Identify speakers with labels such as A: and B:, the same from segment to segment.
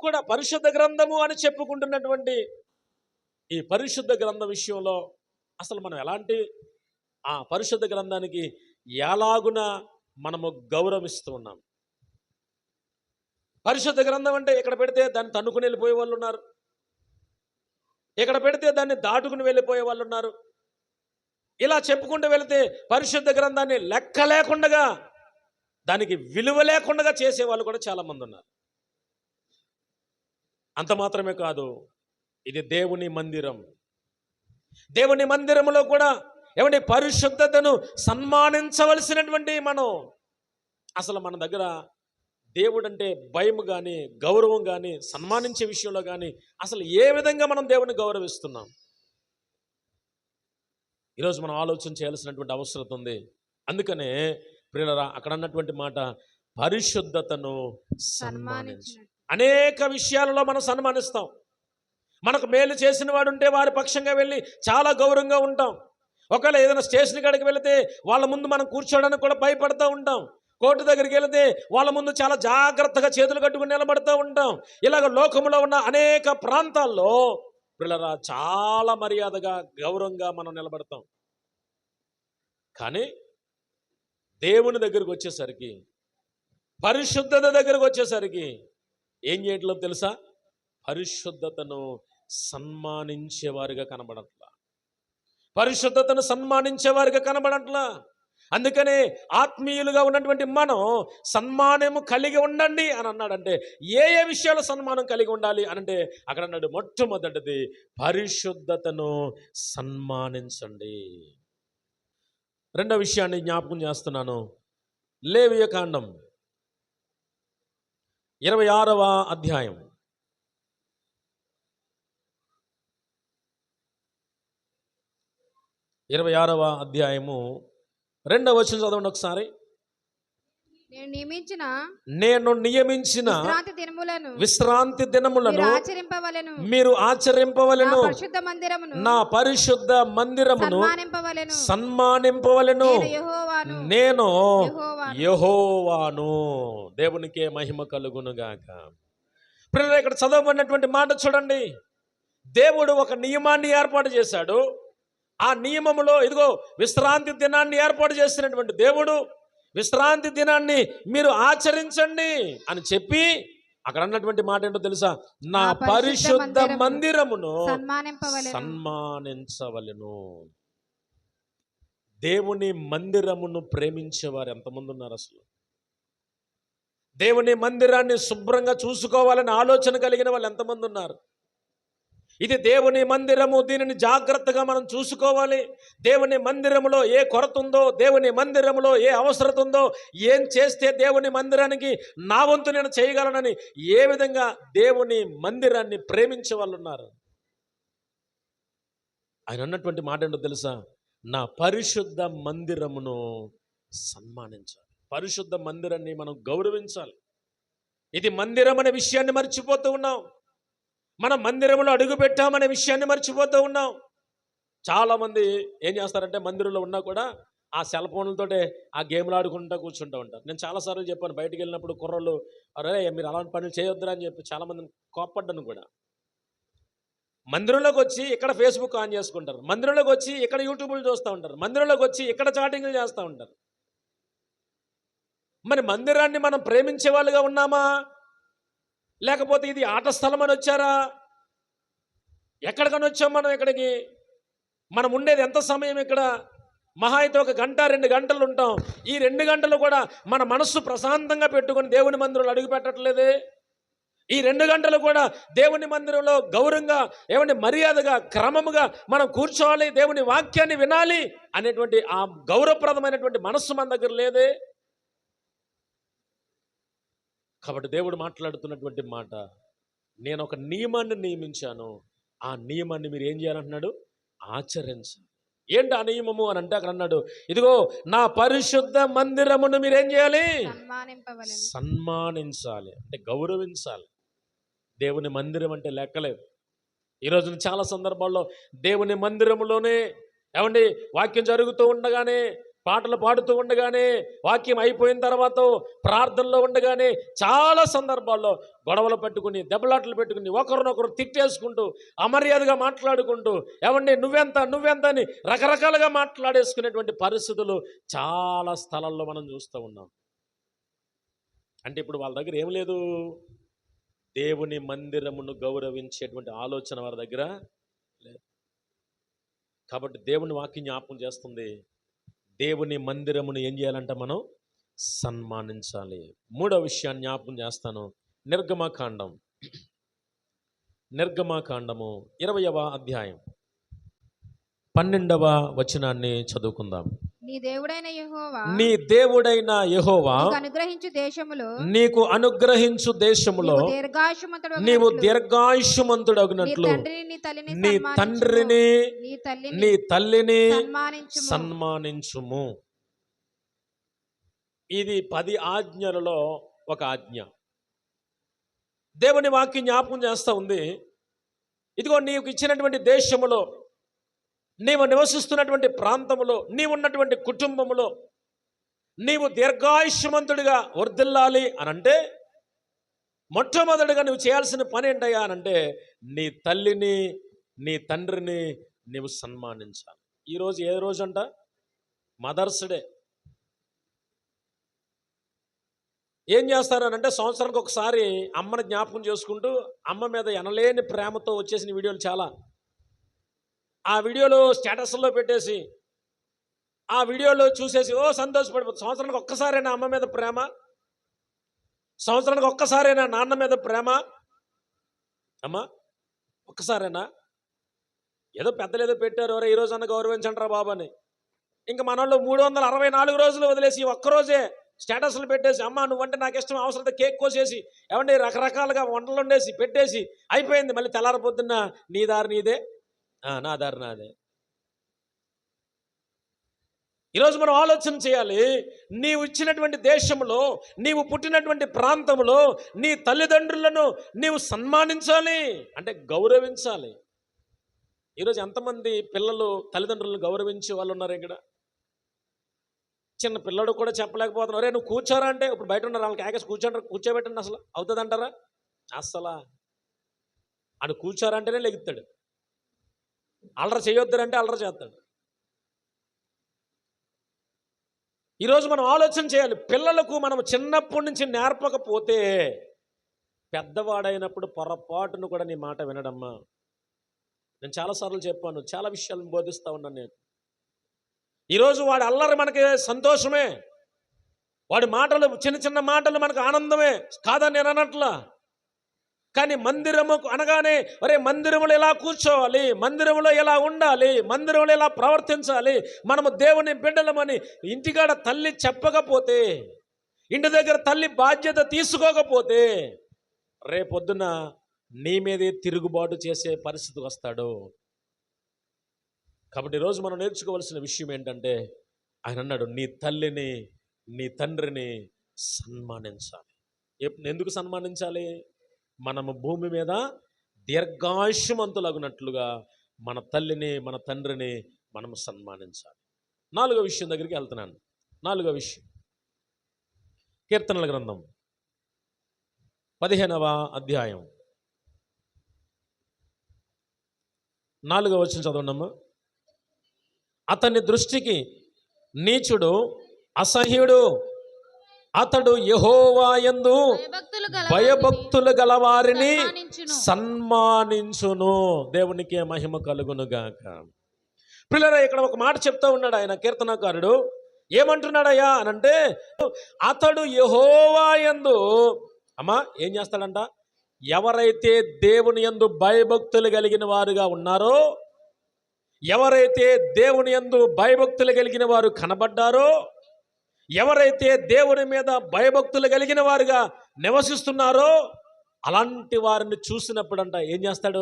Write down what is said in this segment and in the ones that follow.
A: కూడా పరిశుద్ధ గ్రంథము అని చెప్పుకుంటున్నటువంటి ఈ పరిశుద్ధ గ్రంథం విషయంలో అసలు మనం ఎలాంటి ఆ పరిశుద్ధ గ్రంథానికి ఎలాగున మనము గౌరవిస్తూ ఉన్నాం? పరిశుద్ధ గ్రంథం అంటే ఇక్కడ పెడితే దాన్ని తన్నుకుని వెళ్ళిపోయే వాళ్ళు ఉన్నారు. ఇక్కడ పెడితే దాన్ని దాటుకుని వెళ్ళిపోయే వాళ్ళు ఉన్నారు. ఇలా చెప్పుకుంటూ వెళితే పరిశుద్ధ గ్రంథాన్ని లెక్క లేకుండా దానికి విలువ లేకుండా చేసే వాళ్ళు కూడా చాలామంది ఉన్నారు. అంత మాత్రమే కాదు ఇది దేవుని మందిరం. దేవుని మందిరంలో కూడా ఏమంటే పరిశుద్ధతను సన్మానించవలసినటువంటి మనం. అసలు మన దగ్గర దేవుడు అంటే భయం కానీ గౌరవం కానీ సన్మానించే విషయంలో కానీ అసలు ఏ విధంగా మనం దేవుని గౌరవిస్తున్నాం? ఈరోజు మనం ఆలోచన చేయాల్సినటువంటి అవసరం ఉంది. అందుకనే ప్రియులరా అక్కడ అన్నటువంటి మాట పరిశుద్ధతను సన్మానించు. అనేక విషయాలలో మనం సన్మానిస్తాం. మనకు మేలు చేసిన వాడు ఉంటే వారి పక్షంగా వెళ్ళి చాలా గౌరవంగా ఉంటాం. ఒకవేళ ఏదైనా స్టేషన్ కాడికి వెళితే వాళ్ళ ముందు మనం కూర్చోవడానికి కూడా భయపడుతూ ఉంటాం. కోర్టు దగ్గరికి వెళితే వాళ్ళ ముందు చాలా జాగ్రత్తగా చేతులు కట్టుకుని నిలబడుతూ ఉంటాం. ఇలాగ లోకంలో ఉన్న అనేక ప్రాంతాల్లో పిల్లరా చాలా మర్యాదగా గౌరవంగా మనం నిలబడతాం. కానీ దేవుని దగ్గరికి వచ్చేసరికి పరిశుద్ధత దగ్గరకు వచ్చేసరికి ఏం చేయట్లేదు తెలుసా? పరిశుద్ధతను సన్మానించేవారుగా కనబడట్లా. పరిశుద్ధతను సన్మానించేవారుగా కనబడట్లా. అందుకనే ఆత్మీయులుగా ఉన్నటువంటి మనం సన్మానము కలిగి ఉండండి అని అన్నాడంటే ఏ ఏ విషయాలు సన్మానం కలిగి ఉండాలి అని అంటే అక్కడ అన్నాడు మొట్టమొదటిది పరిశుద్ధతను సన్మానించండి. రెండో విషయాన్ని జ్ఞాపకం చేస్తున్నాను. లేవియ కాండం ఇరవై ఆరవ అధ్యాయం. ఇరవై ఆరవ అధ్యాయము రెండవ వచ్చిన చదవండి ఒకసారి.
B: నేను నియమించిన
A: నేను నియమించిన
B: విశ్రాంతి దినములను
A: విశ్రాంతి
B: మీరు
A: దినములను
B: ఆచరింపవలెను.
A: మీరు
B: నా
A: ఆచరింపవలెను
B: పరిశుద్ధ మందిరమును
A: నా పరిశుద్ధ మందిరమును
B: సన్మానింపవలెను.
A: సన్మానింపవలెను.
B: నేను యెహోవాను.
A: దేవునికే మహిమ కలుగునుగాక. పిల్లలు ఇక్కడ చదవబడినటువంటి మాట చూడండి. దేవుడు ఒక నియమాన్ని ఏర్పాటు చేశాడు. ఆ నియమములో ఇదిగో విశ్రాంతి దినాన్ని ఏర్పాటు చేసినటువంటి దేవుడు విశ్రాంతి దినాన్ని మీరు ఆచరించండి అని చెప్పి అక్కడ అన్నటువంటి మాట ఏంటో తెలుసా? నా
B: పరిశుద్ధ
A: మందిరమును సన్మానించవలెను. దేవుని మందిరమును ప్రేమించేవారు ఎంతమంది ఉన్నారు అసలు? దేవుని మందిరాన్ని శుభ్రంగా చూసుకోవాలని ఆలోచన కలిగిన వాళ్ళు ఎంతమంది ఉన్నారు? ఇది దేవుని మందిరము. దీనిని జాగ్రత్తగా మనం చూసుకోవాలి. దేవుని మందిరములో ఏ కొరత ఉందో దేవుని మందిరములో ఏ అవసరత ఉందో ఏం చేస్తే దేవుని మందిరానికి నా వంతు నేను చేయగలనని ఏ విధంగా దేవుని మందిరాన్ని ప్రేమించే వాళ్ళు ఉన్నారు. ఆయన అన్నటువంటి మాట ఏంటో తెలుసా? నా పరిశుద్ధ మందిరమును సన్మానించాలి. పరిశుద్ధ మందిరాన్ని మనం గౌరవించాలి. ఇది మందిరం అనే విషయాన్ని మర్చిపోతూ ఉన్నాం. మన మందిరంలో అడుగు పెట్టామనే విషయాన్ని మర్చిపోతూ ఉన్నాం. చాలామంది ఏం చేస్తారంటే మందిరంలో ఉన్నా కూడా ఆ సెల్ ఫోన్లతోటే ఆ గేమ్లు ఆడుకుంటూ కూర్చుంటూ ఉంటారు. నేను చాలాసార్లు చెప్పాను బయటకు వెళ్ళినప్పుడు కుర్రలు అరే మీరు అలాంటి పనులు చేయొద్దురా అని చెప్పి చాలామందిని కోప్పడ్డాను కూడా. మందిరంలోకి వచ్చి ఇక్కడ ఫేస్బుక్ ఆన్ చేసుకుంటారు. మందిరంలోకి వచ్చి ఇక్కడ యూట్యూబ్లు చూస్తూ ఉంటారు. మందిరంలోకి వచ్చి ఇక్కడ చాటింగ్లు చేస్తూ ఉంటారు. మరి మందిరాన్ని మనం ప్రేమించే వాళ్ళుగా ఉన్నామా? లేకపోతే ఇది ఆట స్థలం అని వచ్చారా? ఎక్కడికని వచ్చాం మనం ఇక్కడికి? మనం ఉండేది ఎంత సమయం ఇక్కడ? మహా అయితే ఒక గంట రెండు గంటలు ఉంటాం. ఈ రెండు గంటలు కూడా మన మనస్సు ప్రశాంతంగా పెట్టుకొని దేవుని మందిరంలో అడుగు పెట్టట్లేదే? ఈ రెండు గంటలు కూడా దేవుని మందిరంలో గౌరవంగా ఏమంటే మర్యాదగా క్రమముగా మనం కూర్చోవాలి దేవుని వాక్యాన్ని వినాలి అనేటువంటి ఆ గౌరవప్రదమైనటువంటి మనస్సు మన దగ్గర లేదే? కాబట్టి దేవుడు మాట్లాడుతున్నటువంటి మాట నేను ఒక నియమాన్ని నియమించాను ఆ నియమాన్ని మీరు ఏం చేయాలంటున్నాడు? ఆచరించాలి. ఏంటి ఆ నియమము అని అంటే అక్కడ అన్నాడు ఇదిగో నా పరిశుద్ధ మందిరమును మీరేం చేయాలి? సన్మానించాలి అంటే గౌరవించాలి. దేవుని మందిరం అంటే లెక్కలేదు. ఈరోజు చాలా సందర్భాల్లో దేవుని మందిరంలోనే ఏమండి వాక్యం జరుగుతూ ఉండగానే పాటలు పాడుతూ ఉండగానే వాక్యం అయిపోయిన తర్వాత ప్రార్థనలో ఉండగానే చాలా సందర్భాల్లో గొడవలు పెట్టుకుని దెబ్బలాటలు పెట్టుకుని ఒకరినొకరు తిట్టేసుకుంటూ అమర్యాదగా మాట్లాడుకుంటూ ఎవండి నువ్వెంత? నువ్వెంత? అని రకరకాలుగా మాట్లాడేసుకునేటువంటి పరిస్థితులు చాలా స్థలాల్లో మనం చూస్తూ ఉన్నాం. అంటే ఇప్పుడు వాళ్ళ దగ్గర ఏం లేదు. దేవుని మందిరమును గౌరవించేటువంటి ఆలోచన వారి దగ్గర లేదు. కాబట్టి దేవుని వాక్యం జ్ఞాపకం చేస్తుంది. దేవుని మందిరమును ఏం చేయాలంట మనం? సన్మానించాలి. మూడో విషయాన్ని జ్ఞాపకం చేస్తాను. నిర్గమకాండం. నిర్గమకాండము ఇరవయవ అధ్యాయం. పన్నెండవ వచనాన్ని చదువుకుందాం.
B: నీ దేవుడైన యెహోవా
A: నీ దేవుడైన యెహోవా
B: నీకు అనుగ్రహించు దేశములో
A: నీకు అనుగ్రహించు దేశములో
B: నీవు దీర్ఘాయుష్మంతుడు
A: నీవు
B: నీ
A: దీర్ఘాయుష్మంతుడగినట్లు
B: తండ్రిని నీ.
A: తండ్రిని
B: నీ తల్లిని సన్మానించుము.
A: ఇది పది ఆజ్ఞలలో ఒక ఆజ్ఞ. దేవుని వాక్యం జ్ఞాపకం చేస్తూ ఉంది. ఇదిగో నీకు ఇచ్చినటువంటి దేశములో నీవు నివసిస్తున్నటువంటి ప్రాంతములో నీవు ఉన్నటువంటి కుటుంబములో నీవు దీర్ఘాయుష్మంతుడిగా వర్ధిల్లాలి అని అంటే మొట్టమొదటిగా నువ్వు చేయాల్సిన పని ఏంటయ్యా అనంటే నీ తల్లిని నీ తండ్రిని నీవు సన్మానించాలి. ఈరోజు ఏ రోజు అంట? Mother's day. ఏం చేస్తారనంటే సంవత్సరానికి ఒకసారి అమ్మని జ్ఞాపకం చేసుకుంటూ అమ్మ మీద ఎనలేని ప్రేమతో వచ్చేసిన వీడియోలు చాలా. ఆ వీడియోలో స్టేటస్లో పెట్టేసి ఆ వీడియోలో చూసేసి ఓ సంతోషపడిపోతుంది సంవత్సరానికి ఒక్కసారైనా అమ్మ మీద ప్రేమ సంవత్సరానికి ఒక్కసారైనా నాన్న మీద ప్రేమ అమ్మా ఒక్కసారేనా? ఏదో పెద్దలు ఏదో పెట్టారు ఎవరో ఈ రోజు అన్న గౌరవించండి బాబు అని ఇంకా మన వాళ్ళు మూడు వందల అరవై నాలుగు రోజులు వదిలేసి ఒక్కరోజే స్టేటస్లు పెట్టేసి అమ్మ నువ్వంటే నాకు ఇష్టం అవసరం కేక్ కోసేసి ఏమంటే రకరకాలుగా వంటలు వండేసి పెట్టేసి అయిపోయింది మళ్ళీ తెల్లారి పొద్దున్న నీ దారి నీదే. నా దారి నాదే. ఈరోజు మనం ఆలోచన చేయాలి నీవు ఇచ్చినటువంటి దేశంలో నీవు పుట్టినటువంటి ప్రాంతంలో నీ తల్లిదండ్రులను నీవు సన్మానించాలి అంటే గౌరవించాలి. ఈరోజు ఎంతమంది పిల్లలు తల్లిదండ్రులను గౌరవించే వాళ్ళు ఉన్నారు ఇక్కడ? చిన్న పిల్లడు కూడా చెప్పలేకపోతున్నారు. రే నువ్వు కూర్చోరా అంటే ఇప్పుడు బయట ఉన్నారు. వాళ్ళకి ఏకేసి కూర్చోండి కూర్చోబెట్టండి అసలు. అవుతుంది అంటారా అని ఆడు కూర్చోరంటేనే లెగుతాడు. అల్లరి చేయొద్దురంటే అల్లరి చేస్తాడు. ఈరోజు మనం ఆలోచన చేయాలి పిల్లలకు మనం చిన్నప్పటి నుంచి నేర్పకపోతే పెద్దవాడైనప్పుడు పొరపాటును కూడా నీ మాట వినడమ్మా. నేను చాలాసార్లు చెప్పాను చాలా విషయాలను బోధిస్తూ ఉన్నాను నేను. ఈరోజు వాడి అల్లరి మనకి సంతోషమే. వాడి మాటలు చిన్న చిన్న మాటలు మనకు ఆనందమే. కాదని నేను అనట్లా. కానీ మందిరముకు అనగానే ఒరే మందిరంలో ఎలా కూర్చోవాలి? మందిరములో ఎలా ఉండాలి? మందిరంలో ఎలా ప్రవర్తించాలి? మనము దేవుని బిడ్డలమని ఇంటికాడ తల్లి చెప్పకపోతే ఇంటి దగ్గర తల్లి బాధ్యత తీసుకోకపోతే రేపొద్దున నీ మీదే తిరుగుబాటు చేసే పరిస్థితి వస్తాడు. కాబట్టి ఈరోజు మనం నేర్చుకోవాల్సిన విషయం ఏంటంటే ఆయన అన్నాడు నీ తల్లిని నీ తండ్రిని సన్మానించాలి. ఎందుకు సన్మానించాలి? మనము భూమి మీద దీర్ఘాయుష్మంతులగునట్లుగా మన తల్లిని మన తండ్రిని మనము సన్మానించాలి. నాలుగో విషయం దగ్గరికి వెళ్తున్నాను. నాలుగో విషయం. కీర్తనల గ్రంథం పదిహేనవ అధ్యాయం. నాలుగవ వచ్చిన చదవండమ్మా. అతని దృష్టికి నీచుడు అసహ్యుడు అతడు యహోవాయందు
B: భయభక్తులు గల
A: గలవారిని
B: సన్మానించును.
A: దేవునికి మహిమ కలుగును గాక పిల్లరా ఇక్కడ ఒక మాట చెప్తా ఉన్నాడు ఆయన కీర్తనకారుడు. ఏమంటున్నాడయ్యా అనంటే అతడు యహోవాయందు అమ్మా ఏం చేస్తాడంట? ఎవరైతే దేవుని యందు భయభక్తులు కలిగిన వారుగా ఉన్నారో ఎవరైతే దేవుని యందు భయభక్తులు కలిగిన వారు కనబడ్డారో ఎవరైతే దేవుని మీద భయభక్తులు కలిగిన వారుగా నివసిస్తున్నారో అలాంటి వారిని చూసినప్పుడంట ఏం చేస్తాడు?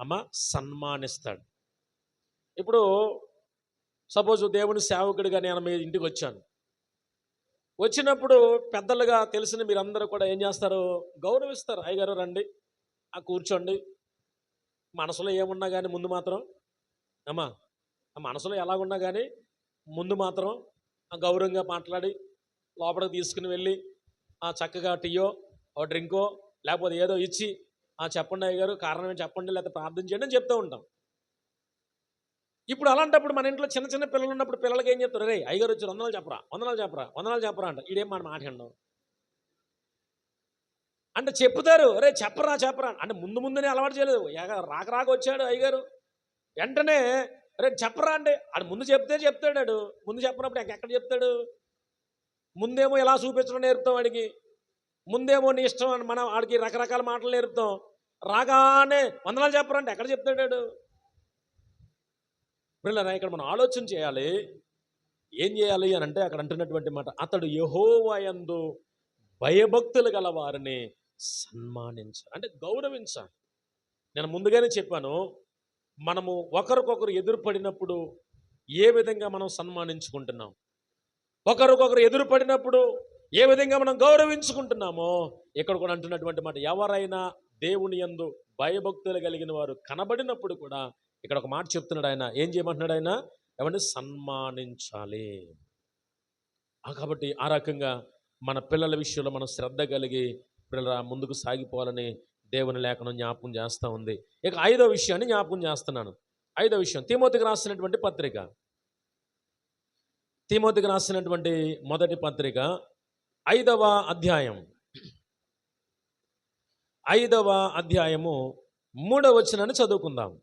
A: అమ్మ సన్మానిస్తాడు. ఇప్పుడు సపోజ్ దేవుని సేవకుడిగా నేను మీ ఇంటికి వచ్చాను. వచ్చినప్పుడు పెద్దలుగా తెలిసిన మీరందరూ కూడా ఏం చేస్తారు? గౌరవిస్తారు. అయ్యగారు రండి. ఆ కూర్చోండి. మనసులో ఏమున్నా కానీ ముందు మాత్రం అమ్మా ఆ మనసులో ఎలాగున్నా కానీ ముందు మాత్రం ఆ గౌరవంగా మాట్లాడి లోపలికి తీసుకుని వెళ్ళి చక్కగా టీయో ఓ డ్రింకో లేకపోతే ఏదో ఇచ్చి ఆ చెప్పండి అయ్య గారు కారణం ఏంటి చెప్పండి లేకపోతే ప్రార్థన చేయండి అని చెప్తూ ఉంటాం. ఇప్పుడు అలాంటప్పుడు మన ఇంట్లో చిన్న చిన్న పిల్లలు ఉన్నప్పుడు పిల్లలకి ఏం చెప్తారు? రే అయ్యగారు వచ్చి వందనాలు చెప్పరా వందనాలు చెప్పరా వందనాలు చెప్పరా అంట ఇదేం మాట వినడం. అంటే చెప్తారు రే చెప్పరా చెప్పరా అంటే ముందు ముందునే అలవాటు చేయలేదు. ఎగ రాక రాక వచ్చాడు అయ్యగారు వెంటనే రే చెప్పరా అంటే ఆడు ముందు చెప్తే చెప్తాడు ముందు చెప్పినప్పుడు ఎక్కడ చెప్తాడు? ముందేమో ఎలా చూపించడం నేర్పుతాం వాడికి? ముందేమో నీ ఇష్టం అని మనం వాడికి రకరకాల మాటలు నేర్పుతాం. రాగానే వందనాలు చెప్పరంటే ఎక్కడ చెప్తాడాడు వాడు? పిల్లరా ఇక్కడ మనం ఆలోచన చేయాలి. ఏం చేయాలి అని అంటే అక్కడ అంటున్నటువంటి మాట అతడు యహోవయందు భయభక్తులు గల వారిని సన్మానించాలి అంటే గౌరవించాలి. నేను ముందుగానే చెప్పాను మనము ఒకరికొకరు ఎదురుపడినప్పుడు ఏ విధంగా మనం సన్మానించుకుంటున్నాం? ఒకరికొకరు ఎదురుపడినప్పుడు ఏ విధంగా మనం గౌరవించుకుంటున్నామో ఇక్కడ కూడా అంటున్నటువంటి మాట ఎవరైనా దేవుని యందు భయభక్తులు కలిగిన వారు కనబడినప్పుడు కూడా ఇక్కడ ఒక మాట చెప్తున్నాడు ఆయన. ఏం చేయమంటున్నాడు ఆయన? ఎవరిని? సన్మానించాలి. కాబట్టి ఆ రకంగా మన పిల్లల విషయంలో మనం శ్రద్ధ కలిగి పిల్లల ముందుకు సాగిపోవాలని దేవుని లేఖనం జ్ఞాపకం చేస్తూ ఉంది. ఇక ఐదో విషయాన్ని జ్ఞాపకం చేస్తున్నాను. ఐదో విషయం తిమోతికి రాసినటువంటి పత్రిక. తిమోతికి రాసినటువంటి మొదటి పత్రిక ఐదవ అధ్యాయం. ఐదవ అధ్యాయము మూడవ వచనాన్ని చదువుకుందాం.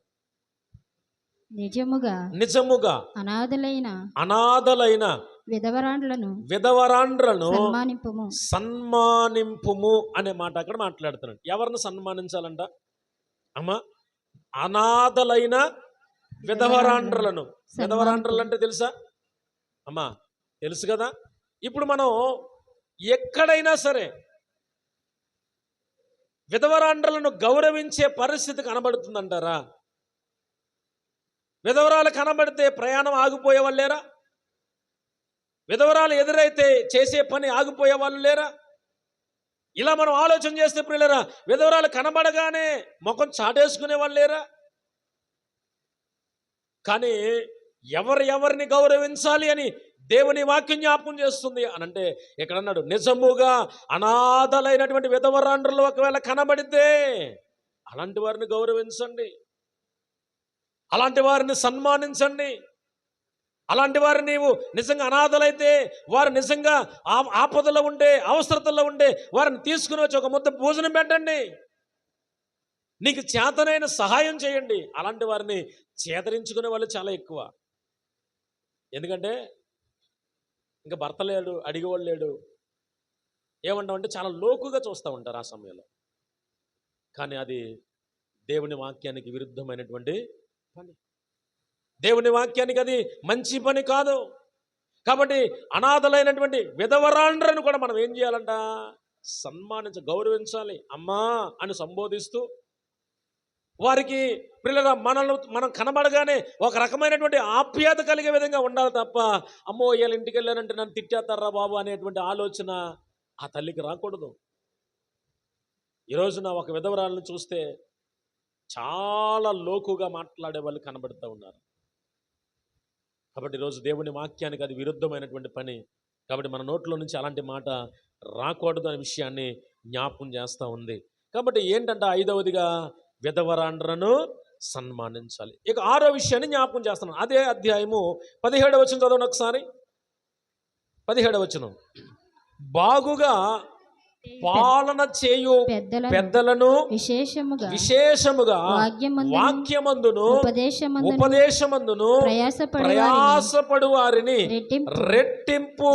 B: నిజముగా
A: నిజముగా
B: అనాథలైన
A: అనాథలైన
B: విధవరాండ్లను
A: విధవరాండ్రను
B: సన్మానింపుము.
A: సన్మానింపుము అనే మాట అక్కడ మాట్లాడుతున్నాడు. ఎవరిని సన్మానించాలంట? అమ్మా అనాథలైన విధవరాండ్రలను విధవరాండ్రలు అంటే తెలుసా? అమ్మా తెలుసు కదా? ఇప్పుడు మనం ఎక్కడైనా సరే విధవరాండ్రలను గౌరవించే పరిస్థితి కనబడుతుందంటారా? విధవరాలు కనబడితే ప్రయాణం ఆగిపోయే వాళ్ళు లేరా విధవరాలు ఎదురైతే చేసే పని ఆగిపోయే వాళ్ళు లేరా ఇలా మనం ఆలోచన చేస్తే ప్రియులరా విధవరాలు కనబడగానే ముఖం చాటేసుకునే వాళ్ళు లేరా కానీ ఎవరు ఎవరిని గౌరవించాలి అని దేవుని వాక్యం జ్ఞాపకం చేస్తుంది అని అంటే ఇక్కడ అన్నాడు నిజముగా అనాథలైనటువంటి విధవరాండ్రులు ఒకవేళ కనబడితే అలాంటి వారిని గౌరవించండి. అలాంటి వారిని సన్మానించండి. అలాంటి వారిని నీవు నిజంగా అనాథలైతే వారు నిజంగా ఆ- ఆపదలో ఉండే అవసరతల్లో ఉండే వారిని తీసుకుని వచ్చి ఒక ముద్ద భోజనం పెట్టండి. నీకు చేతనైన సహాయం చేయండి. అలాంటి వారిని చేతరించుకునే వాళ్ళు చాలా ఎక్కువ. ఎందుకంటే ఇంకా భర్త లేడు అడిగేవాళ్ళు లేడు. ఏమంటామంటే చాలా లోకుగా చూస్తూ ఉంటారు ఆ సమయంలో. కానీ అది దేవుని వాక్యానికి విరుద్ధమైనటువంటి పని. దేవుని వాక్యానికి అది మంచి పని కాదు. కాబట్టి అనాథలైనటువంటి విధవరాండ్రను కూడా మనం ఏం చేయాలంట? సన్మానించ గౌరవించాలి. అమ్మా అని సంబోధిస్తూ వారికి పిల్లల మనల్ని మనం కనబడగానే ఒక రకమైనటువంటి ఆప్యాయత కలిగే విధంగా ఉండాలి తప్ప అమ్మో వీళ్ళ ఇంటికి వెళ్ళానంటే నన్ను తిట్టేస్తారా బాబు అనేటువంటి ఆలోచన ఆ తల్లికి రాకూడదు. ఈరోజున ఒక విధవరాలను చూస్తే చాలా లోకుగా మాట్లాడే వాళ్ళు కనబడుతూ ఉన్నారు. కాబట్టి ఈరోజు దేవుని వాక్యానికి అది విరుద్ధమైనటువంటి పని. కాబట్టి మన నోట్లో నుంచి అలాంటి మాట రాకూడదు అనే విషయాన్ని జ్ఞాపకం చేస్తూ ఉంది. కాబట్టి ఏంటంటే ఐదవదిగా విధవరాండ్రను సన్మానించాలి. ఇక ఆరో విషయాన్ని జ్ఞాపకం చేస్తున్నాను. అదే అధ్యాయము పదిహేడవ వచ్చిన చదవండి ఒకసారి. పదిహేడవ వచనం. బాగుగా పాలన చేయు
B: పెద్దలను విశేషముగా
A: విశేషముగా
B: వాక్యమందును ఉపదేశమందును ప్రయాసపడి
A: వారిని
B: రెట్టింపు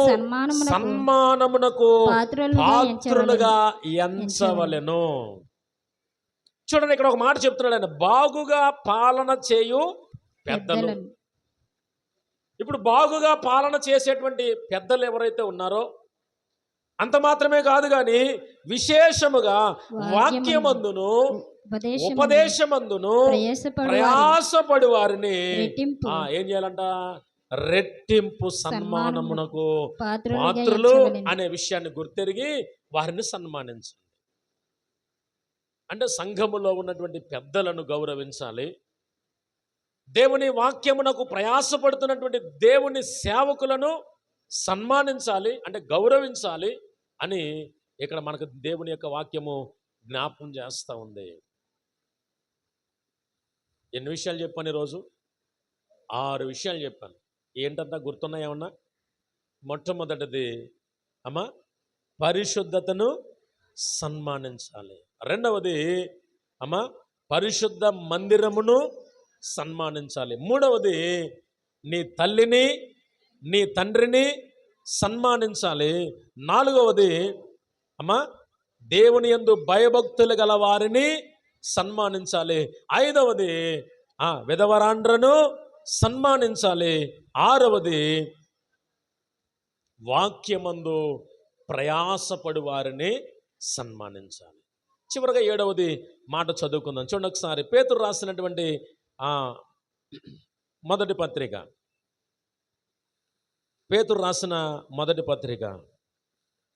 B: సన్మానమునకు పాత్రులుగా
A: ఎంచవలెను. చూడండి ఇక్కడ ఒక మాట చెప్తున్నాడు ఆయన. బాగుగా పాలన చేయు పెద్దలు. ఇప్పుడు బాగుగా పాలన చేసేటువంటి పెద్దలు ఎవరైతే ఉన్నారో అంత మాత్రమే కాదు కానీ విశేషముగా వాక్యమందును
B: ఉపదేశం
A: ఉపదేశమందును
B: ప్రయాసపడి
A: వారిని ఏం చేయాలంట? రెట్టింపు సన్మానమునకు పాత్రులు. అనే విషయాన్ని గుర్తెరిగి వారిని సన్మానించండి అంటే సంఘములో ఉన్నటువంటి పెద్దలను గౌరవించాలి. దేవుని వాక్యమునకు ప్రయాసపడుతున్నటువంటి దేవుని సేవకులను సన్మానించాలి అంటే గౌరవించాలి అని ఇక్కడ మనకు దేవుని యొక్క వాక్యము జ్ఞాపకం చేస్తూ ఉంది. ఎన్ని విషయాలు చెప్పాను ఈరోజు? ఆరు విషయాలు చెప్పాను. ఏంటంతా గుర్తున్నాయేమన్నా మొట్టమొదటిది అమ్మ పరిశుద్ధతను సన్మానించాలి. రెండవది అమ్మా పరిశుద్ధ మందిరమును సన్మానించాలి. మూడవది నీ తల్లిని నీ తండ్రిని సన్మానించాలి. నాలుగవది అమ్మా దేవుని యందు భయభక్తులు గల వారిని సన్మానించాలి. ఐదవది ఆ విధవరాండ్రను సన్మానించాలి. ఆరవది వాక్యమందు ప్రయాసపడు వారిని సన్మానించాలి. చివరిగా ఏడవది మాట చదువుకుందాం. చూడండి ఒకసారి పేతురు రాసినటువంటి మొదటి పత్రిక. పేతురు రాసిన మొదటి పత్రిక.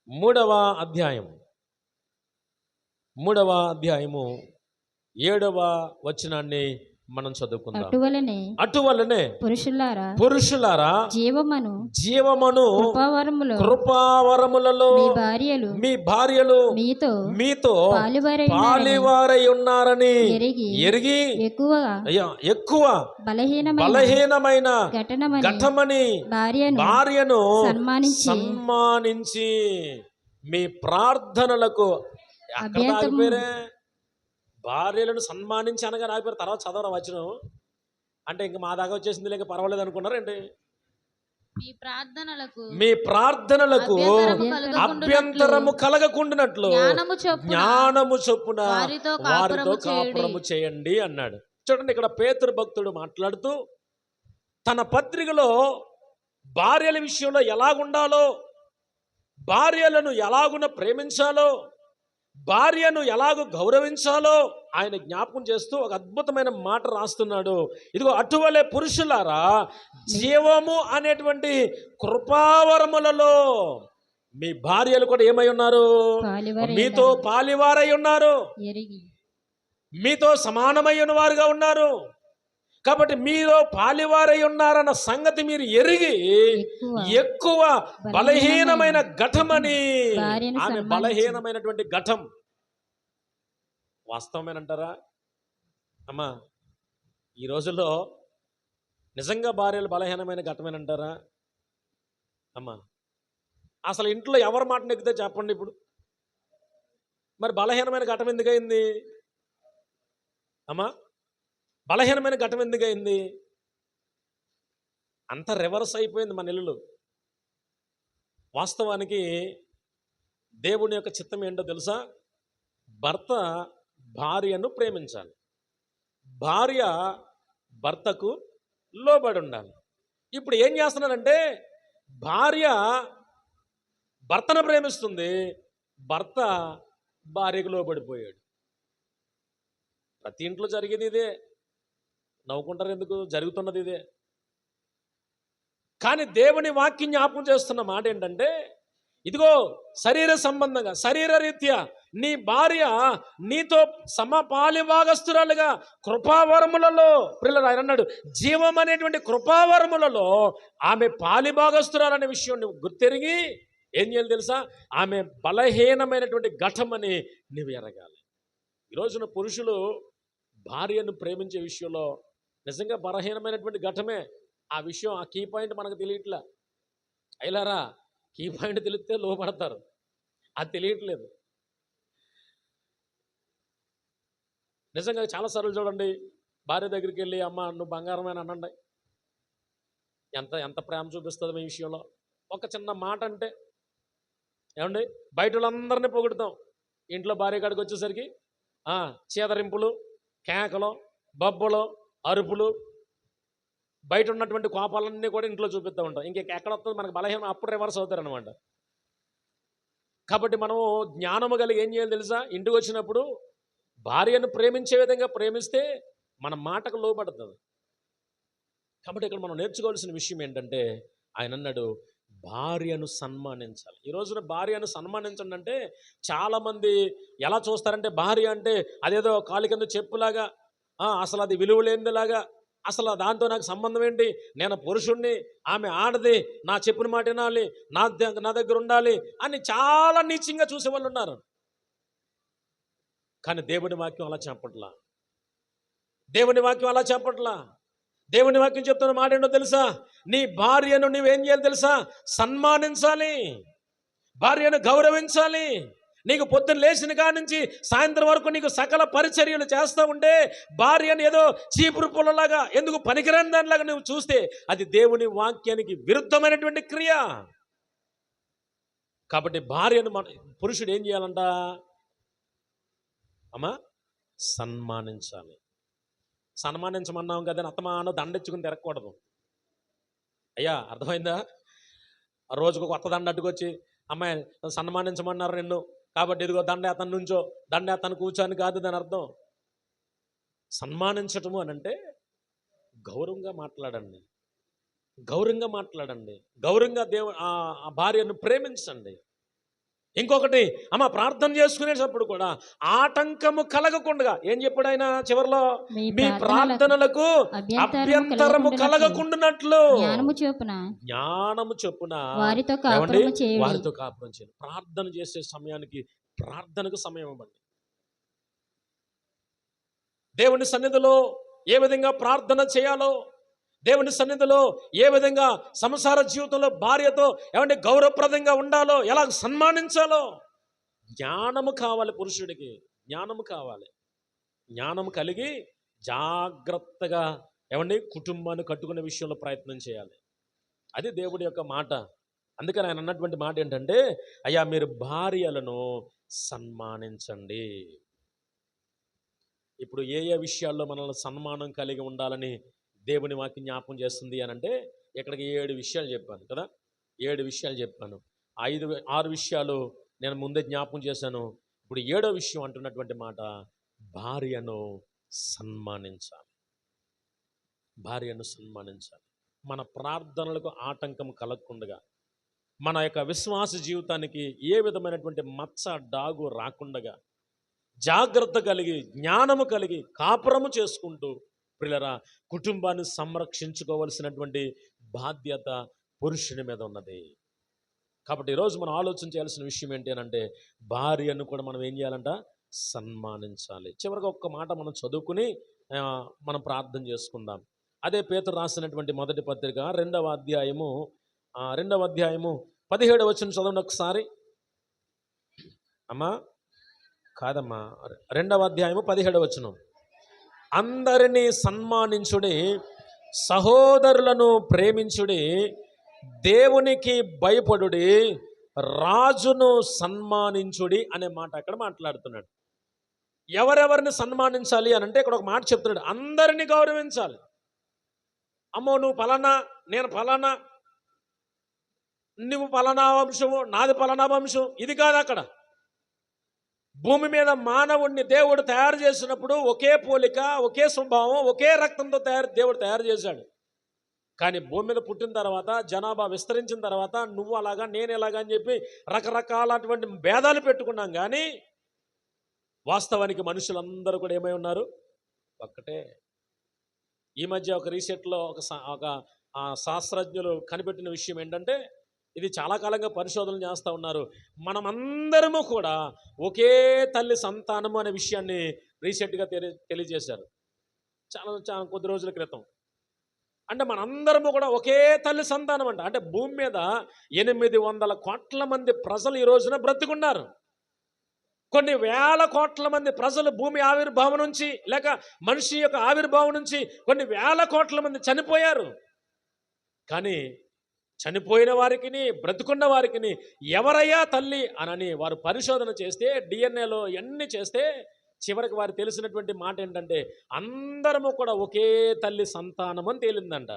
A: మూడవ అధ్యాయం. మూడవ అధ్యాయము ఏడవ వచనాన్ని మనం చదువుకుందాం.
B: అటువలనే
A: అటువలనే
B: పురుషులారా
A: పురుషులారా
B: జీవమను
A: జీవమును
B: కృపావరములో
A: కృపావరములలో
B: మీ భార్యలు
A: మీ భార్యలు
B: మీతో
A: మీతో
B: పాలువారై
A: ఉన్నారని
B: ఎరిగి
A: ఎరిగి
B: ఎక్కువగా
A: అయ్యా ఎక్కువ
B: బలహీనమైన
A: బలహీనమైన
B: ఘటనమని
A: ఘటమని
B: భార్యను
A: భార్యను
B: సన్మానించి
A: సన్మానించి మీ ప్రార్థనలకు ఆగిపోయారే? భార్యలను సన్మానించి అనగా ఆగిపోయారు. తర్వాత చదవరా వచ్చిన అంటే ఇంక మా దాకా వచ్చేసింది లేక పర్వాలేదు అనుకున్నారేంటి
C: మీ ప్రార్థనలకు
A: మీ ప్రార్థనలకు
C: అభ్యంతరము కలుగకుండునట్లు. జ్ఞానము చొప్పున. వారితో
A: వారితో
C: కాపురము చేయుడి.
A: కాపురము చేయండి అన్నాడు. చూడండి ఇక్కడ పేతురు భక్తుడు మాట్లాడుతూ తన పత్రికలో భార్యల విషయంలో ఎలాగుండాలో భార్యలను ఎలాగున ప్రేమించాలో భార్యను ఎలాగో గౌరవించాలో ఆయన జ్ఞాపకం చేస్తూ ఒక అద్భుతమైన మాట రాస్తున్నాడు. ఇదిగో అటువలే పురుషులారా జీవము అనేటువంటి కృపావరములలో మీ భార్యలు కూడా ఏమై ఉన్నారు? మీతో పాలివారై ఉన్నారు. మీతో సమానమైన వారుగా ఉన్నారు. కాబట్టి మీరు పాలివారై ఉన్నారన్న సంగతి మీరు ఎరిగి
B: ఎక్కువ
A: బలహీనమైన ఘటమని ఆమె. బలహీనమైనటువంటి ఘటం. వాస్తవమేనంటారా? అమ్మా ఈ రోజుల్లో నిజంగా భార్యలు బలహీనమైన ఘటమేనంటారా? అమ్మా అసలు ఇంట్లో ఎవరి మాట నెక్కితే చెప్పండి ఇప్పుడు? మరి బలహీనమైన ఘటం ఎందుకయింది? అమ్మా బలహీనమైన ఘటం ఎందుకయింది అంత రివర్స్ అయిపోయింది మన ఇల్లు వాస్తవానికి దేవుని యొక్క చిత్తం ఏంటో తెలుసా? భర్త భార్యను ప్రేమించాలి. భార్య భర్తకు లోబడి ఉండాలి. ఇప్పుడు ఏం చేస్తున్నారంటే భార్య భర్తను ప్రేమిస్తుంది భర్త భార్యకు లోబడిపోయాడు. ప్రతి ఇంట్లో జరిగేది ఇదే. నవ్వుకుంటారు ఎందుకు? జరుగుతున్నది ఇదే. కానీ దేవుని వాక్యం జ్ఞాపకం చేస్తున్న మాట ఏంటంటే ఇదిగో శరీర సంబంధంగా శరీర రీత్యా నీ భార్య నీతో సమపాలి భాగస్తురాలుగా కృపావరములలో పిల్లలు ఆయన అన్నాడు జీవం అనేటువంటి కృపావరములలో ఆమె పాలి భాగస్తురాలనే విషయం నువ్వు గుర్తెరిగి ఏం చేయాలి తెలుసా? ఆమె బలహీనమైనటువంటి ఘటమని నువ్వు ఎరగాలి. ఈ రోజున పురుషులు భార్యను ప్రేమించే విషయంలో నిజంగా బలహీనమైనటువంటి ఘటమే. ఆ విషయం ఆ కీ పాయింట్ మనకు తెలియట్లే. అయిలారా కీ పాయింట్ తెలిస్తే లోపడతారు. అది తెలియట్లేదు. నిజంగా చాలాసార్లు చూడండి భార్య దగ్గరికి వెళ్ళి అమ్మ నువ్వు బంగారమైన అనండి. ఎంత ఎంత ప్రేమ చూపిస్తుంది మీ విషయంలో? ఒక చిన్న మాట అంటే ఏమండి బయట వాళ్ళందరినీ పొగుడుతాం. ఇంట్లో భార్య కాడికి వచ్చేసరికి చీదరింపులు కేకలు బొబ్బలు అరుపులు బయట ఉన్నటువంటి కోపాలన్నీ కూడా ఇంట్లో చూపిస్తూ ఉంటాం. ఇంక ఎక్కడ వస్తుంది మనకు బలహీనం అప్పుడు రివర్స్ అవుతారనమాట కాబట్టి మనము జ్ఞానము కలిగి ఏం చేయాలి తెలుసా? ఇంటికి వచ్చినప్పుడు భార్యను ప్రేమించే విధంగా ప్రేమిస్తే మన మాటకు లోపడుతుంది కాబట్టి ఇక్కడ మనం నేర్చుకోవాల్సిన విషయం ఏంటంటే ఆయన అన్నాడు భార్యను సన్మానించాలి. ఈ రోజున భార్యను సన్మానించండి అంటే చాలామంది ఎలా చూస్తారంటే భార్య అంటే అదేదో కాలి కింద చెప్పులాగా అసలు అది విలువలేనిదిలాగా అసలు దాంతో నాకు సంబంధం ఏంటి? నేను పురుషుణ్ణి ఆమె ఆడది నా చెప్పిన మాట వినాలి నా నా దగ్గర ఉండాలి అని చాలా నీచంగా చూసే వాళ్ళు ఉన్నారు. కానీ దేవుని వాక్యం అలా చెప్పట్లా దేవుని వాక్యం అలా చెప్పట్లా దేవుని వాక్యం చెప్తున్న మాట ఏంటో తెలుసా? నీ భార్యను నువ్వేం చేయాలి తెలుసా? సన్మానించాలి భార్యను గౌరవించాలి నీకు పొద్దున్న లేచిన కాడ నుంచి సాయంత్రం వరకు నీకు సకల పరిచర్యలు చేస్తూ ఉంటే భార్యను ఏదో చీపురు పుల్లలాగా ఎందుకు పనికిరాని దానిలాగా నువ్వు చూస్తే అది దేవుని వాక్యానికి విరుద్ధమైనటువంటి క్రియ. కాబట్టి భార్యను మన పురుషుడు ఏం చేయాలంట? అమ్మా సన్మానించాలి. సన్మానించమన్నాం కదా అని అత్తమానం దండెచ్చుకుని తిరగకూడదు. అయ్యా అర్థమైందా? ఆ రోజుకు కొత్త దండ అట్టుకొచ్చి అమ్మాయి సన్మానించమన్నారు నిన్ను. కాబట్టి ఇదిగో దండయాతను అతను నుంచో దండయాతను అతను కూర్చొని కాదు దాని అర్థం. సన్మానించటము అని అంటే గౌరవంగా మాట్లాడండి. గౌరవంగా మాట్లాడండి. గౌరవంగా దేవు ఆ భార్యను ప్రేమించండి. ఇంకొకటి అమ్మ ప్రార్థన చేసుకునేటప్పుడు కూడా ఆటంకము కలగకుండా ఏం చెప్పాడు ఆయన చివరిలో?
B: మీ
A: ప్రార్థనలకు అభ్యంతరము కలగకుండానట్లు.
B: జ్ఞానము చొప్పున.
A: జ్ఞానము చొప్పున.
B: వారితో చేయుడి
A: వారితో కాపురం చేయాలి ప్రార్థన చేసే సమయానికి ప్రార్థనకు సమయం ఇవ్వండి. దేవుని సన్నిధిలో ఏ విధంగా ప్రార్థన చేయాలో దేవుని సన్నిధిలో ఏ విధంగా సంసార జీవితంలో భార్యతో ఏమంటే గౌరవప్రదంగా ఉండాలో ఎలా సన్మానించాలో జ్ఞానము కావాలి పురుషుడికి జ్ఞానము కావాలి. జ్ఞానము కలిగి జాగ్రత్తగా ఏమండి కుటుంబాన్ని కట్టుకునే విషయంలో ప్రయత్నం చేయాలి. అది దేవుడి యొక్క మాట. అందుకని ఆయన అన్నటువంటి మాట ఏంటంటే అయ్యా మీరు భార్యలను సన్మానించండి. ఇప్పుడు ఏ ఏ విషయాల్లో మనల్ని సన్మానం కలిగి ఉండాలని దేవుని వాక్యం జ్ఞాపకం చేస్తుంది అని అంటే ఇక్కడికి ఏడు విషయాలు చెప్పాను కదా. ఏడు విషయాలు చెప్పాను. ఐదు ఆరు విషయాలు నేను ముందే జ్ఞాపకం చేశాను. ఇప్పుడు ఏడో విషయం అంటున్నటువంటి మాట భార్యను సన్మానించాలి. భార్యను సన్మానించాలి. మన ప్రార్థనలకు ఆటంకం కలగకుండా మన యొక్క విశ్వాస జీవితానికి ఏ విధమైనటువంటి మచ్చ డాగు రాకుండగా జాగ్రత్త కలిగి జ్ఞానము కలిగి కాపురము చేసుకుంటూ ప్రిలరా కుటుంబాన్ని సంరక్షించుకోవలసినటువంటి బాధ్యత పురుషుని మీద ఉన్నది. కాబట్టి ఈరోజు మనం ఆలోచన చేయాల్సిన విషయం ఏంటి అని అంటే భార్యను కూడా మనం ఏం చేయాలంట? సన్మానించాలి. చివరిగా ఒక్క మాట మనం చదువుకుని మనం ప్రార్థన చేసుకుందాం. అదే పేతురు రాసినటువంటి మొదటి పత్రిక రెండవ అధ్యాయము రెండవ అధ్యాయము పదిహేడు వచ్చిన చదవండి ఒకసారి. అమ్మా కాదమ్మా రెండవ అధ్యాయము పదిహేడవ వచనం. అందరినీ సన్మానించుడి సహోదరులను ప్రేమించుడి దేవునికి భయపడుడి రాజును సన్మానించుడి అనే మాట అక్కడ మాట్లాడుతున్నాడు. ఎవరెవరిని సన్మానించాలి అని అంటే ఇక్కడ ఒక మాట చెప్తున్నాడు. అందరినీ గౌరవించాలి. అమ్మో నువ్వు ఫలానా నేను ఫలానా నువ్వు ఫలానా వంశము నాది ఫలానా వంశం ఇది కాదు అక్కడ. భూమి మీద మానవుణ్ణి దేవుడు తయారు చేసినప్పుడు ఒకే పోలిక ఒకే స్వభావం ఒకే రక్తంతో తయారు దేవుడు తయారు చేశాడు. కానీ భూమి మీద పుట్టిన తర్వాత జనాభా విస్తరించిన తర్వాత నువ్వు అలాగా నేను ఎలాగా అని చెప్పి రకరకాలటువంటి భేదాలు పెట్టుకున్నాం కానీ వాస్తవానికి మనుషులందరూ కూడా ఏమై ఉన్నారు? ఒక్కటే. ఈ మధ్య ఒక రీసెంట్లో ఒక సా- ఒక శాస్త్రజ్ఞులు కనిపెట్టిన విషయం ఏంటంటే ఇది చాలా కాలంగా పరిశోధనలు చేస్తూ ఉన్నారు. మనమందరము కూడా ఒకే తల్లి సంతానము అనే విషయాన్ని రీసెంట్గా తెలి తెలియజేశారు. చాలా చాలా కొద్ది రోజుల క్రితం. అంటే మనందరము కూడా ఒకే తల్లి సంతానం అంట. అంటే భూమి మీద ఎనిమిది వందల కోట్ల మంది ప్రజలు ఈ రోజున బ్రతికున్నారు. కొన్ని వేల కోట్ల మంది ప్రజలు భూమి ఆవిర్భావం నుంచి లేక మనిషి యొక్క ఆవిర్భావం నుంచి కొన్ని వేల కోట్ల మంది చనిపోయారు. కానీ చనిపోయిన వారికి బ్రతుకున్న వారికి ఎవరయ్యా తల్లి అనని వారు పరిశోధన చేస్తే డిఎన్ఏలో ఎన్ని చేస్తే చివరికి వారు తెలిసినటువంటి మాట ఏంటంటే అందరము కూడా ఒకే తల్లి సంతానం అని తేలిందంట.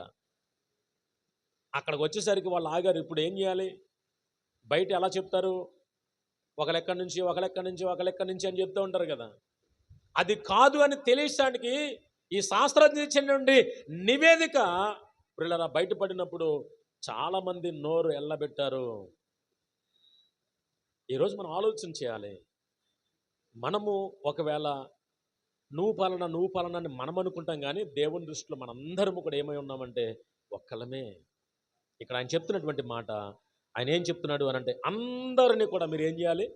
A: అక్కడికి వచ్చేసరికి వాళ్ళు ఆగారు ఇప్పుడు ఏం చేయాలి? బయట ఎలా చెప్తారు? ఒక లెక్క నుంచి ఒక లెక్క నుంచి ఒక లెక్క నుంచి అని చెప్తూ ఉంటారు కదా. అది కాదు అని తెలియడానికి ఈ శాస్త్రజ్ఞ నుండి నివేదిక పిల్లల బయటపడినప్పుడు చాలామంది నోరు ఎల్లబెట్టారు. ఈరోజు మనం ఆలోచన చేయాలి. మనము ఒకవేళ నువ్వు పాలన నువ్వు పాలన అని మనం అనుకుంటాం కానీ దేవుని దృష్టిలో మనందరము కూడా ఏమై ఉన్నామంటే ఒక్కలమే ఇక్కడ ఆయన చెప్తున్నటువంటి మాట ఆయన ఏం చెప్తున్నాడు అని అంటే అందరినీ కూడా మీరు ఏం చేయాలి?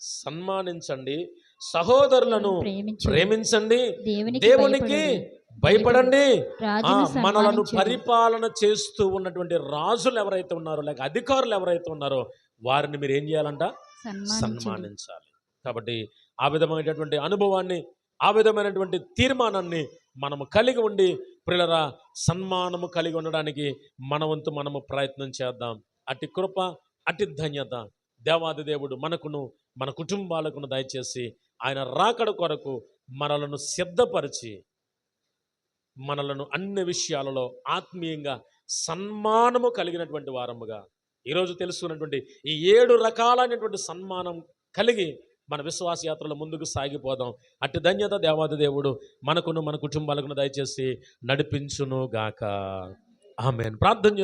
A: సన్మానించండి. సహోదరులను
B: ప్రేమించు
A: ప్రేమించండి.
B: దేవునికి
A: భయపడండి మనలను. పరిపాలన చేస్తూ ఉన్నటువంటి రాజులు ఎవరైతే ఉన్నారో లేక అధికారులు ఎవరైతే ఉన్నారో వారిని మీరు ఏం చేయాలంట. సన్మానించాలి కాబట్టి ఆ విధమైనటువంటి అనుభవాన్ని ఆ విధమైనటువంటి తీర్మానాన్ని మనము కలిగి ఉండి పిల్లరా సన్మానము కలిగి ఉండడానికి మన వంతు మనము ప్రయత్నం చేద్దాం అట్టి కృప అట్టి ధన్యత దేవాది దేవుడు మనకును మన కుటుంబాలకును దయచేసి ఆయన రాకడ కొరకు మనలను సిద్ధపరిచి మనలను అన్ని విషయాలలో ఆత్మీయంగా సన్మానము కలిగినటువంటి వారముగా. ఈరోజు తెలుసుకున్నటువంటి ఈ ఏడు రకాలైనటువంటి సన్మానం కలిగి మన విశ్వాస యాత్రలో ముందుకు సాగిపోదాం. అట్టి ధన్యత దేవాది దేవుడు మనకును మన కుటుంబాలకును దయచేసి నడిపించును గాక ఆమెన్. ప్రార్థన